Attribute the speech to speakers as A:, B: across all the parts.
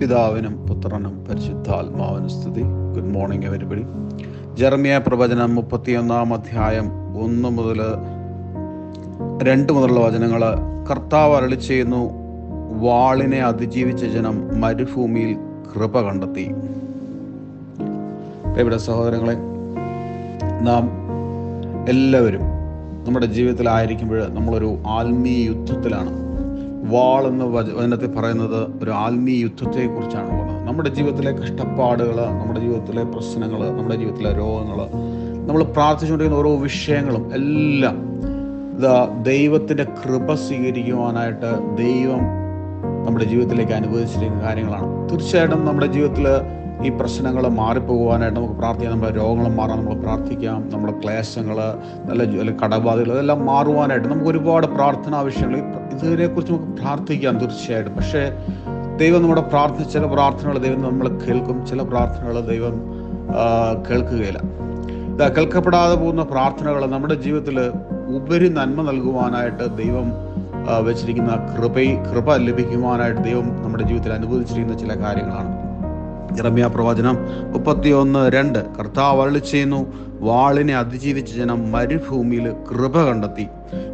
A: പിതാവിനും പുത്രനും പരിശുദ്ധാത്മാവിനും സ്തുതി. ഗുഡ് മോർണിംഗ് എവരിബഡി ജർമിയ പ്രവചനം മുപ്പത്തിയൊന്നാം അധ്യായം ഒന്ന് മുതൽ രണ്ട് മുതലുള്ള വചനങ്ങൾ. കർത്താവ് അരളി ചെയ്യുന്നു വാളിനെ അതിജീവിച്ച ജനം മരുഭൂമിയിൽ കൃപ കണ്ടെത്തി. ഇവിടെ സഹോദരങ്ങളെ നാം എല്ലാവരും നമ്മുടെ ജീവിതത്തിലായിരിക്കുമ്പോൾ നമ്മളൊരു ആത്മീയ യുദ്ധത്തിലാണ്. വാൾ എന്ന വച- വചനത്തിൽ പറയുന്നത് ഒരു ആത്മീയ യുദ്ധത്തെക്കുറിച്ചാണ് പറയുന്നത് നമ്മുടെ ജീവിതത്തിലെ കഷ്ടപ്പാടുകൾ നമ്മുടെ ജീവിതത്തിലെ പ്രശ്നങ്ങൾ നമ്മുടെ ജീവിതത്തിലെ രോഗങ്ങൾ നമ്മൾ പ്രാർത്ഥിച്ചുകൊണ്ടിരിക്കുന്ന ഓരോ വിഷയങ്ങളും എല്ലാം ദൈവത്തിന്റെ കൃപ സ്വീകരിക്കുവാനായിട്ട് ദൈവം നമ്മുടെ ജീവിതത്തിലേക്ക് അനുവദിച്ചിരിക്കുന്ന കാര്യങ്ങളാണ്. തീർച്ചയായിട്ടും നമ്മുടെ ജീവിതത്തിൽ ഈ പ്രശ്നങ്ങൾ മാറിപ്പോകുവാനായിട്ട് നമുക്ക് പ്രാർത്ഥിക്കാം. നമ്മുടെ രോഗങ്ങൾ മാറാൻ നമ്മൾ പ്രാർത്ഥിക്കാം. നമ്മുടെ ക്ലേശങ്ങൾ നല്ല കടബാധകൾ അതെല്ലാം മാറുവാനായിട്ട് നമുക്ക് ഒരുപാട് പ്രാർത്ഥനാ ആവശ്യങ്ങൾ ഇതിനെക്കുറിച്ച് നമുക്ക് പ്രാർത്ഥിക്കാം തീർച്ചയായിട്ടും. പക്ഷേ ദൈവം നമ്മുടെ പ്രാർത്ഥന ചില പ്രാർത്ഥനകൾ ദൈവം നമ്മൾ കേൾക്കും. ചില പ്രാർത്ഥനകൾ ദൈവം കേൾക്കുകയില്ല. ഇതാ കേൾക്കപ്പെടാതെ പോകുന്ന പ്രാർത്ഥനകൾ നമ്മുടെ ജീവിതത്തിൽ ഉപരി നന്മ നൽകുവാനായിട്ട് ദൈവം വെച്ചിരിക്കുന്ന കൃപ കൃപ ലഭിക്കുവാനായിട്ട് ദൈവം നമ്മുടെ ജീവിതത്തിൽ അനുവദിച്ചിരിക്കുന്ന ചില കാര്യങ്ങളാണ്. ഇറമിയ പ്രവചനം മുപ്പത്തിയൊന്ന് രണ്ട്. കർത്താവ് അരളി ചെയ്യുന്നു വാളിനെ അതിജീവിച്ച ജനം മരുഭൂമിയിൽ കൃപ കണ്ടെത്തി.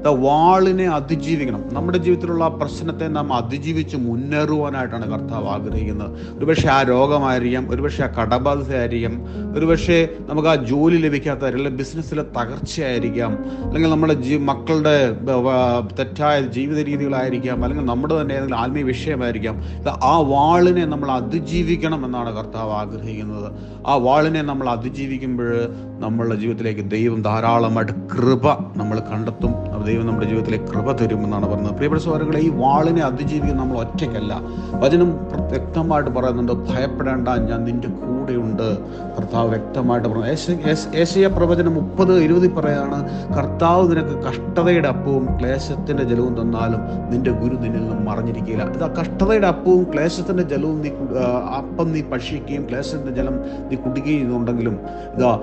A: വാളിനെ അതിജീവിക്കണം. നമ്മുടെ ജീവിതത്തിലുള്ള പ്രശ്നത്തെ നാം അതിജീവിച്ച് മുന്നേറുവാനായിട്ടാണ് കർത്താവ് ആഗ്രഹിക്കുന്നത്. ഒരുപക്ഷെ ആ രോഗമായിരിക്കാം ഒരുപക്ഷെ ആ കടബാധിതയായിരിക്കാം ഒരുപക്ഷെ നമുക്ക് ആ ജോലി ലഭിക്കാത്ത അല്ലെങ്കിൽ ബിസിനസ്സിലെ തകർച്ചയായിരിക്കാം അല്ലെങ്കിൽ നമ്മുടെ ജീ മക്കളുടെ തെറ്റായ ജീവിത രീതികളായിരിക്കാം അല്ലെങ്കിൽ നമ്മുടെ തന്നെ ഏതെങ്കിലും ആത്മീയ വിഷയമായിരിക്കാം. ആ വാളിനെ നമ്മൾ അതിജീവിക്കണം എന്നാണ് കർത്താവ് ആഗ്രഹിക്കുന്നത്. ആ വാളിനെ നമ്മൾ അതിജീവിക്കുമ്പോൾ നമ്മളുടെ ജീവിതത്തിലേക്ക് ദൈവം ധാരാളമായിട്ട് കൃപ നമ്മൾ കണ്ടെത്തും. ദൈവം നമ്മുടെ ജീവിതത്തിലേക്ക് കൃപ തരുമെന്നാണ് പറയുന്നത്. പ്രിയപ്പെട്ട സഹോദരങ്ങളെ ഈ വാളിനെ അതിജീവിക്കാൻ നമ്മൾ ഒറ്റയ്ക്കല്ല. വചനം വ്യക്തമായിട്ട് പറയുന്നുണ്ട് ഭയപ്പെടേണ്ട ഞാൻ നിന്റെ കൂടെയുണ്ട്. കർത്താവ് വ്യക്തമായിട്ട് പറഞ്ഞു. ഏശ- ഏശ- പ്രവചനം മുപ്പത് ഇരുപതിൽ പറയാണ് കർത്താവ് നിനക്ക് കഷ്ടതയുടെ അപ്പവും ക്ലേശത്തിന്റെ ജലവും തന്നാലും നിന്റെ ഗുരു നിന്നിൽ നിന്നും മറഞ്ഞിരിക്കില്ല ഇതാ കഷ്ടതയുടെ അപ്പവും ക്ലേശത്തിന്റെ ജലവും നീ അപ്പം നീ ഭക്ഷിക്കുകയും ക്ലേശത്തിന്റെ ജലം നീ കുടിക്കുകയും ചെയ്യുന്നുണ്ടെങ്കിലും ഇതാ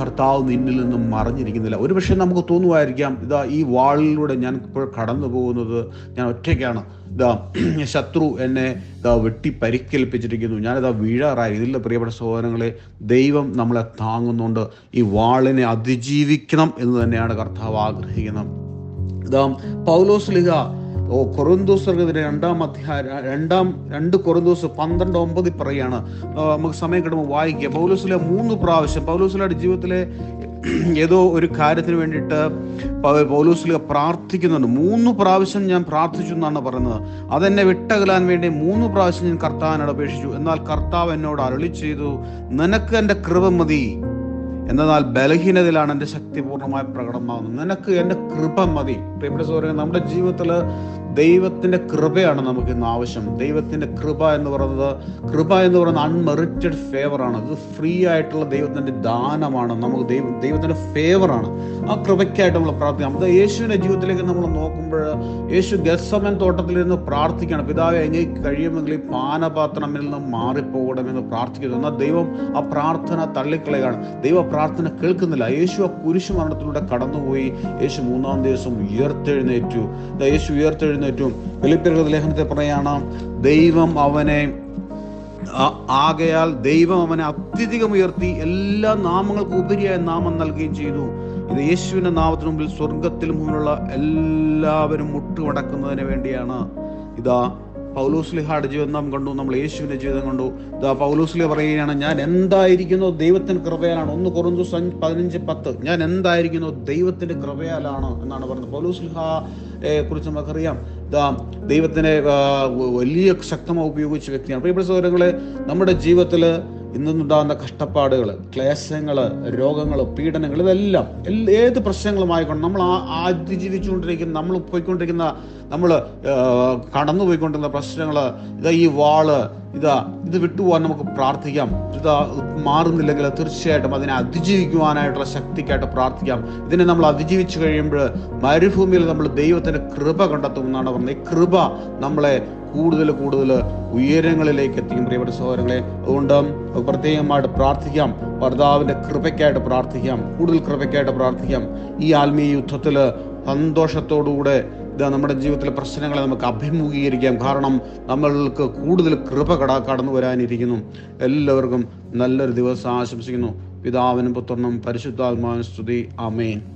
A: കർത്താവ് നിന്നിൽ നിന്നും മറഞ്ഞിരിക്കുന്നില്ല. ഒരുപക്ഷെ നമുക്ക് തോന്നുമായിരിക്കാം ഇതാ ഈ വാളിലൂടെ ഞാൻ ഇപ്പോൾ കടന്നു പോകുന്നത് ഞാൻ ഒറ്റയ്ക്കാണ്. ഇതാ ശത്രു എന്നെ ഇതാ വെട്ടി പരിക്കേൽപ്പിച്ചിരിക്കുന്നു ഞാനിതാ വീഴാറായി. ഇതിലെ പ്രിയപ്പെട്ട സഹോദരങ്ങളെ ദൈവം നമ്മളെ താങ്ങുന്നുണ്ട്. ഈ വാളിനെ അതിജീവിക്കണം എന്ന് തന്നെയാണ് കർത്താവ് ആഗ്രഹിക്കുന്നത്. ഇതാ പൗലോസ് ലിഹ ഓ കൊറിന്തോസർക്കെതിരെ രണ്ടാം അധ്യായ രണ്ടാം രണ്ട് കൊറന്തോസ് പന്ത്രണ്ട് ഒമ്പതിൽ പറയാണ് നമുക്ക് സമയം കിട്ടുമ്പോൾ വായിക്കുക പൗലോസിലെ മൂന്ന് പ്രാവശ്യം പൗലോസിലയുടെ ജീവിതത്തിലെ ഏതോ ഒരു കാര്യത്തിന് വേണ്ടിയിട്ട് പൗ- പ്രാർത്ഥിക്കുന്നുണ്ട്. മൂന്ന് പ്രാവശ്യം ഞാൻ പ്രാർത്ഥിച്ചു എന്നാണ് പറയുന്നത്. അതെന്നെ വിട്ടകലാൻ വേണ്ടി മൂന്ന് പ്രാവശ്യം ഞാൻ കർത്താവിനോട് അപേക്ഷിച്ചു. എന്നാൽ കർത്താവ് എന്നോട് അരളി ചെയ്തു നിനക്ക് എന്റെ കൃപ മതി. എന്നാൽ ബലഹീനതയിലാണ് എന്റെ ശക്തി പൂർണമായി പ്രകടമാകുന്നത്. നിനക്ക് എന്റെ കൃപ മതി. പ്രിയപ്പെട്ട സൗകര്യം നമ്മുടെ ജീവിതത്തിൽ ദൈവത്തിന്റെ കൃപയാണ് നമുക്ക് ഇന്ന് ആവശ്യം. ദൈവത്തിന്റെ കൃപ എന്ന് പറയുന്നത് കൃപ എന്ന് പറയുന്നത് അൺമെറിറ്റഡ് ഫേവറാണ് ഇത് ഫ്രീ ആയിട്ടുള്ള ദൈവത്തിന്റെ ദാനമാണ്. നമുക്ക് ദൈവം ദൈവത്തിന്റെ ഫേവറാണ് ആ കൃപയ്ക്കായിട്ട് നമ്മൾ പ്രാർത്ഥിക്കാം. അത് യേശുവിന്റെ ജീവിതത്തിലേക്ക് നമ്മൾ നോക്കുമ്പോൾ യേശു ഗസമൻ തോട്ടത്തിൽ നിന്ന് പ്രാർത്ഥിക്കുകയാണ്. പിതാവെ എങ്ങനെ കഴിയുമെങ്കിൽ ഈ പാനപാത്രമിൽ നിന്ന് മാറിപ്പോകണമെന്ന് പ്രാർത്ഥിക്കുന്നു. എന്നാൽ ദൈവം ആ പ്രാർത്ഥന തള്ളിക്കളയാണ് ദൈവ പ്രാർത്ഥന കേൾക്കുന്നില്ല. യേശു ആ കുരിശു മരണത്തിലൂടെ കടന്നുപോയി. യേശു മൂന്നാം ദിവസം ഉയർത്തെഴുന്നേറ്റു. യേശു ഉയർത്തെഴുന്നേറ്റു. വെളിപ്പെരുന്ന ലേഖനത്തെ പറയാണ് ദൈവം അവനെ ആകയാൽ ദൈവം അവനെ അത്യധികം ഉയർത്തി എല്ലാ നാമങ്ങൾക്കും ഉപരിയായ നാമം നൽകുകയും ചെയ്തു. ഇത് യേശുവിന്റെ നാമത്തിന് മുമ്പിൽ സ്വർഗത്തിലും മുമ്പിലുള്ള എല്ലാവരും മുട്ടുമടക്കുന്നതിന് വേണ്ടിയാണ്. ഇതാ പൗലോസ്ലിഹയുടെ ജീവിതം കണ്ടു നമ്മൾ യേശുവിന്റെ ജീവിതം കണ്ടു. പൗലോസ്ലിഹ പറയുകയാണ് ഞാൻ എന്തായിരിക്കുന്നു ദൈവത്തിന്റെ കൃപയാലാണ്? ഒന്ന് കുറഞ്ഞു പതിനഞ്ച് പത്ത്. ഞാൻ എന്തായിരിക്കുന്നു ദൈവത്തിന്റെ കൃപയാലാണ്? എന്നാണ് പറയുന്നത് പൗലോസ്ലിഹയെ കുറിച്ച് നമുക്കറിയാം. ദൈവത്തിനെ വലിയ ശക്തമായി ഉപയോഗിച്ച വ്യക്തിയാണ്. പ്രിയപ്പെട്ട സഹോദരങ്ങളെ നമ്മുടെ ജീവിതത്തിൽ ഇന്നുണ്ടാകുന്ന കഷ്ടപ്പാടുകൾ ക്ലേശങ്ങൾ രോഗങ്ങൾ പീഡനങ്ങൾ ഇതെല്ലാം ഏത് പ്രശ്നങ്ങളുമായിക്കൊണ്ട് നമ്മൾ അതിജീവിച്ചുകൊണ്ടിരിക്കുന്ന നമ്മൾ പോയിക്കൊണ്ടിരിക്കുന്ന നമ്മൾ കടന്നു പോയിക്കൊണ്ടിരുന്ന പ്രശ്നങ്ങൾ ഇതാ ഈ വാൾ ഇതാ ഇത് വിട്ടുപോകാൻ നമുക്ക് പ്രാർത്ഥിക്കാം. ഇതാ മാറുന്നില്ലെങ്കിൽ തീർച്ചയായിട്ടും അതിനെ അതിജീവിക്കുവാനായിട്ടുള്ള ശക്തിക്കായിട്ട് പ്രാർത്ഥിക്കാം. ഇതിനെ നമ്മൾ അതിജീവിച്ചു കഴിയുമ്പോൾ മരുഭൂമിയിൽ നമ്മൾ ദൈവത്തിന്റെ കൃപ കണ്ടെത്തും എന്നാണ് പറഞ്ഞത്. ഈ കൃപ നമ്മളെ കൂടുതൽ കൂടുതൽ ഉയരങ്ങളിലേക്ക് എത്തിക്കും പ്രിയപ്പെട്ട സഹോദരങ്ങളെ. അതുകൊണ്ട് പ്രത്യേകമായിട്ട് പ്രാർത്ഥിക്കാം. ഭർത്താവിന്റെ കൃപയ്ക്കായിട്ട് പ്രാർത്ഥിക്കാം. കൂടുതൽ കൃപയ്ക്കായിട്ട് പ്രാർത്ഥിക്കാം. ഈ ആത്മീയ യുദ്ധത്തിൽ സന്തോഷത്തോടുകൂടെ നമ്മുടെ ജീവിതത്തിലെ പ്രശ്നങ്ങളെ നമുക്ക് അഭിമുഖീകരിക്കാം. കാരണം നമ്മൾക്ക് കൂടുതൽ കൃപ കട കടന്നു വരാനിരിക്കുന്നു. എല്ലാവർക്കും നല്ലൊരു ദിവസം ആശംസിക്കുന്നു. പിതാവിനും പുത്രനും പരിശുദ്ധാത്മാവിനും സ്തുതി. ആമേൻ.